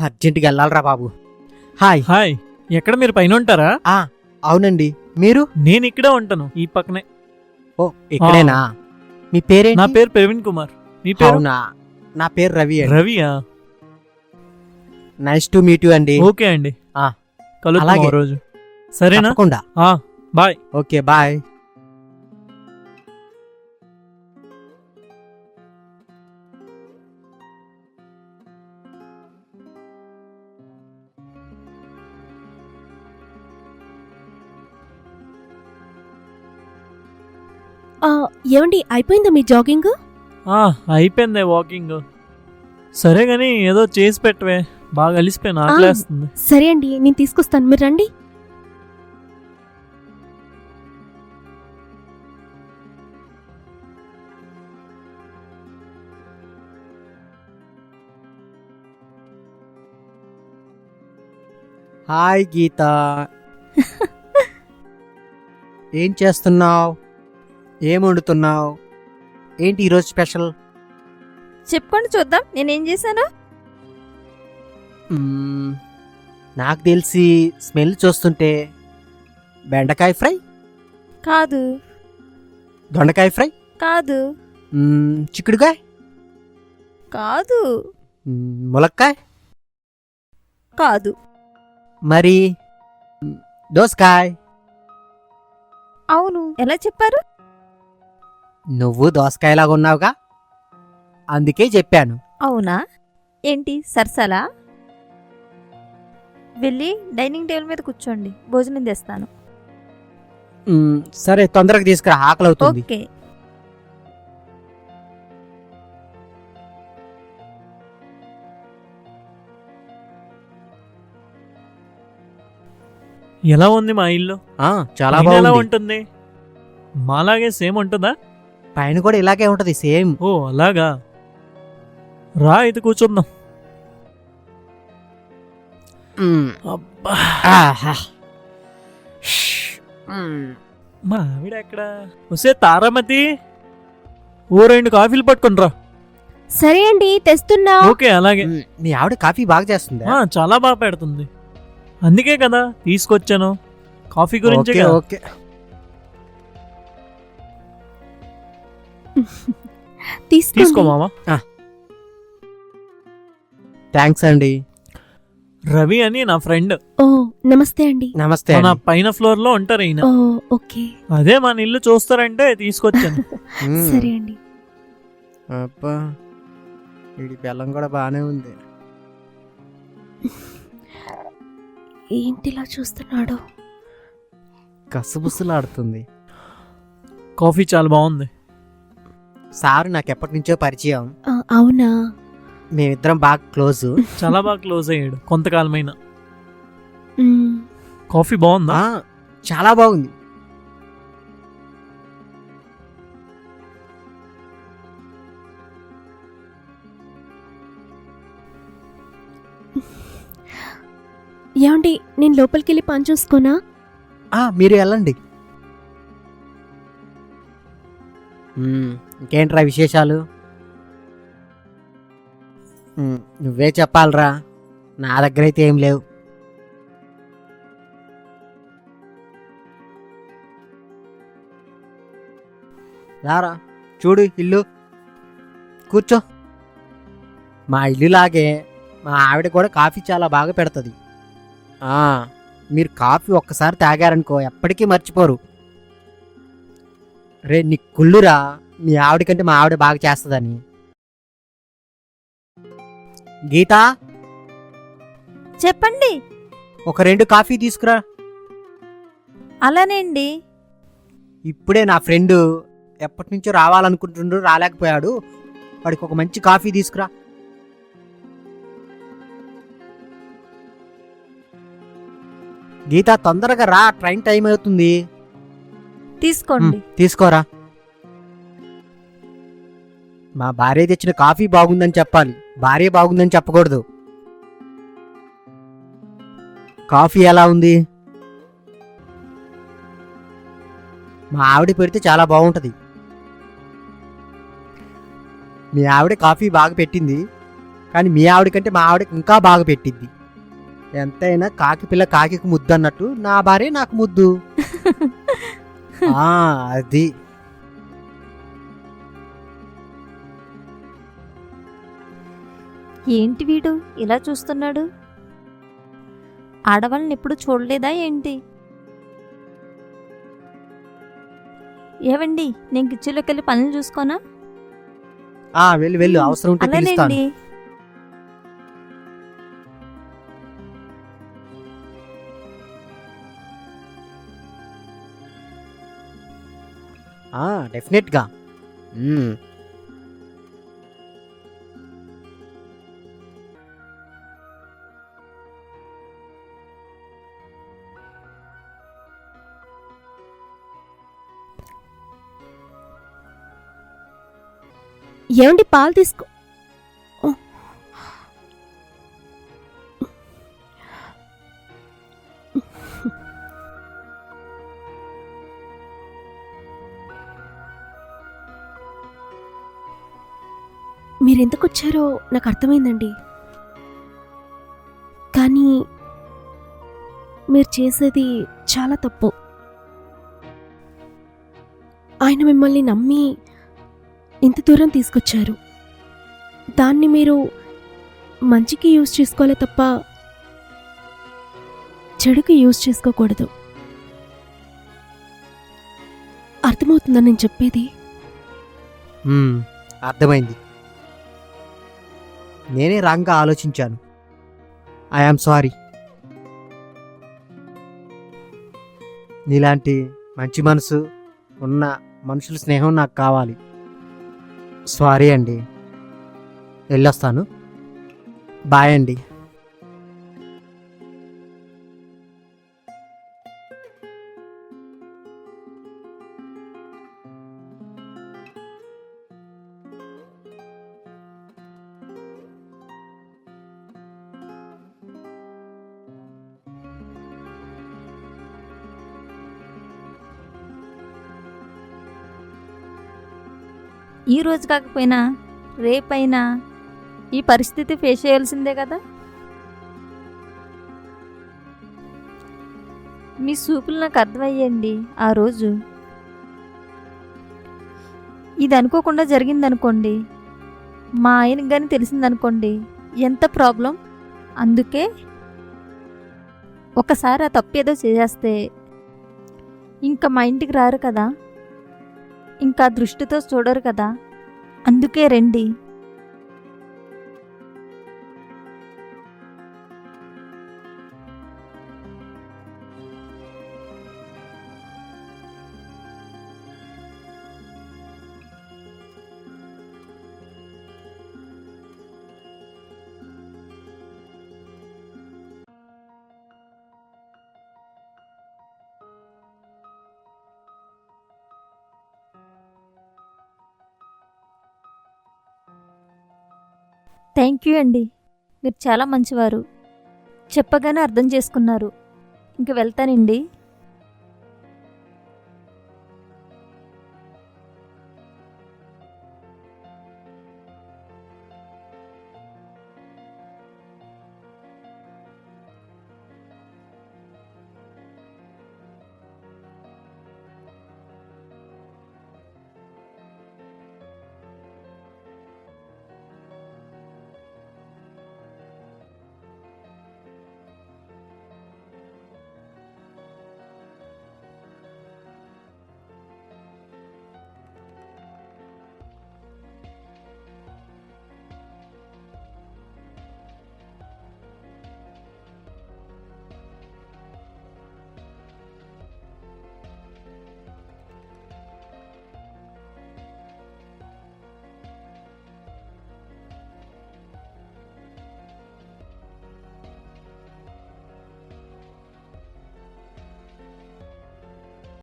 అర్జెంటుగా వెళ్ళాలరా బాబు. Hi. Hi. ఎక్కడ మీరు పైన ఉంటారా? ఆ, అవునండి. మీరు? నేను ఇక్కడే ఉంటాను ఈ పక్కనే. ఓ ఇక్కడేనా? మీ పేరేంటి? నా పేరు ప్రవీణ్ కుమార్. మీ పేరు? అవునా? నా పేరు రవి అండి. రవియా నైస్ టు మీట్ యు అండి. ఓకే అండి. ఆ, కలుద్దాం అలాగే. రోజు. సరేనా? తప్పకుండా. ఆ, బాయ్. Okay bye. ఏమండి అయిపోయిందా మీ జాగింగ్? ఆ, అయిపోయింది వాకింగ్. సరే గాని ఏదో చేసి పెట్టవే. బాగా అలిసిపోయాను ఆకలేస్తుంది సరే అండి నేను తీసుకొస్తాను. మీరు రండి. హాయ్ గీత. ఏం చేస్తున్నావు? ఏం వండుతున్నావు ఏంటి ఈరోజు స్పెషల్? చెప్పుకోండి చూద్దాం. నేనేం చేశాను? మ్మ్, నాకు తెలిసి స్మెల్ చూస్తుంటే బెండకాయ ఫ్రై? కాదు. దొండకాయ ఫ్రై? కాదు. మ్మ్, చిక్కుడుకాయ? కాదు. మ్మ్, ములక్కాయ? కాదు. మరి? మ్, దోసకాయ? అవును. ఎలా చెప్పారు? నువ్వు దోసకాయలాగా ఉన్నావుగా? అందుకే చెప్పాను. అవునా? ఏంటి సరసలా? వెళ్ళి డైనింగ్ టేబుల్ మీద కూర్చోండి. భోజనం తెస్తాను మ్, సరే తొందరగా తీసుకురా. ఆకలి అవుతుంది ఓకే. ఎలా ఉంది మా ఇల్లు? ఆ, చాలా ఎలా బాగుంది. ఉంటుంది? మాలాగే సేమ్ ఉంటుందా? పైన కూడా ఇలాగే ఉంటది సేమ్. ఓ అలాగా? రా ఇది కూర్చుందాం. మ్, అబ్బా. మ్, ఆవిడ ఎక్కడ? వస్తే తారామతి. ఓ రెండు కాఫీలు పట్టుకుని రా. సరే అండి తెస్తున్నా. ఓకే అలాగే. మ్, మీ ఆవిడ కాఫీ బాగా చేస్తుంది? ఆ, చాలా బాగా పెడుతుంది. అందుకే కదా తీసుకొచ్చాను. కాఫీ గురించే ఓకే. తీసుకో మామ. థ్యాంక్స్ అండి. రవి అని నా ఫ్రెండ్. ఓ నమస్తే అండి. నమస్తే అండి. పైన ఫ్లోర్లో ఉంటారు ఈయన. ఓ ఓకే. అదే మన ఇల్లు చూస్తారంటే తీసుకొచ్చాను. మ్, సరే అండి. అబ్బా వీడి బెల్లం కూడా బాగానే ఉంది. ఏంటిలా చూస్తున్నాడు? కసుబుసులాడుతుంది. కాఫీ చాలా బాగుంది. సారు నాకు ఎప్పటి నుంచో పరిచయం. ఆ, అవునా? మేమిద్దరం బాగా క్లోజ్. చాలా బాగా క్లోజ్ అయ్యాడు కొంతకాలమైన. కాఫీ బాగుందా? ఆ, చాలా బాగుంది. ఏమండి నేను లోపలికి వెళ్ళి పని చూసుకోనా? ఆ, మీరు వెళ్ళండి. ఇంకేంట్రా విశేషాలు? నువ్వే చెప్పాలరా. నా దగ్గర అయితే ఏం లేవు. రారా చూడు ఇల్లు. కూర్చో. మా ఇల్లులాగే మా ఆవిడ కూడా కాఫీ చాలా బాగా పెడుతుంది. మీరు కాఫీ ఒక్కసారి తాగారనుకో ఎప్పటికీ మర్చిపోరు. రే నీ కుళ్ళురా. మీ ఆవిడ కంటే మా ఆవిడ బాగా చేస్తుందని. గీత? చెప్పండి. ఒక రెండు కాఫీ తీసుకురా. అలానేండి. ఇప్పుడే నా ఫ్రెండ్ ఎప్పటి నుంచో రావాలనుకుంటుండ్రు రాలేకపోయాడు. వాడికి ఒక మంచి కాఫీ తీసుకురా. గీత తొందరగా రా ట్రైన్ టైం అవుతుంది. తీసుకోండి. తీసుకోరా. మా భార్య తెచ్చిన కాఫీ బాగుందని చెప్పాలి. భార్య బాగుందని చెప్పకూడదు. కాఫీ ఎలా ఉంది? మా ఆవిడ పెడితే చాలా బాగుంటుంది. మీ ఆవిడ కాఫీ బాగా పెట్టింది. కానీ మీ ఆవిడ కంటే మా ఆవిడకి ఇంకా బాగా పెట్టిద్ది ఎంతైనా కాకి పిల్ల కాకి ముద్దు అన్నట్టు నా భార్య నాకు ముద్దు. అది. ఏంటి వీడు ఇలా చూస్తున్నాడు? ఆడవాళ్ళని ఎప్పుడు చూడలేదా ఏంటి? ఏవండి నేను కిచెన్లోకి వెళ్ళి పనులు చూసుకోనా? ఆ వెళ్ళు వెళ్ళు. అవసరం ఉంటే పిలుస్తాను. అలానేండి డెఫినెట్గా hmm. ఏమండి పాలు తీసుకో మీరెందుకు వచ్చారో నాకు అర్థమైందండి కానీ మీరు చేసేది చాలా తప్పు. ఆయన మిమ్మల్ని నమ్మి ఇంత దూరం తీసుకొచ్చారు. దాన్ని మీరు మంచికి యూజ్ చేసుకోవాలి తప్ప చెడుకి యూజ్ చేసుకోకూడదు. అర్థమవుతుందని నేను చెప్పేది? అర్థమైంది. నేనే రాంగ్గా ఆలోచించాను. ఐఆమ్ సారీ నీలాంటి మంచి మనసు ఉన్న మనుషుల స్నేహం నాకు కావాలి. సారీ అండి. వెళ్ళొస్తాను. బాయ్ అండి. ఈ రోజు కాకపోయినా రేపైనా ఈ పరిస్థితి ఫేస్ చేయాల్సిందే కదా? మీ చూపులు నాకు అర్థమయ్యండి ఆ రోజు. ఇది అనుకోకుండా జరిగిందనుకోండి మా ఆయనకి కానీ తెలిసిందనుకోండి ఎంత ప్రాబ్లం? అందుకే ఒకసారి ఆ తప్పు ఏదో చేసేస్తే ఇంకా మా ఇంటికి రారు కదా? ఇంకా దృష్టితో చూడరు కదా. అందుకే రండి. థ్యాంక్ యూ అండి. మీరు చాలా మంచివారు. చెప్పగానే అర్థం చేసుకున్నారు. ఇంక వెళ్తానండి.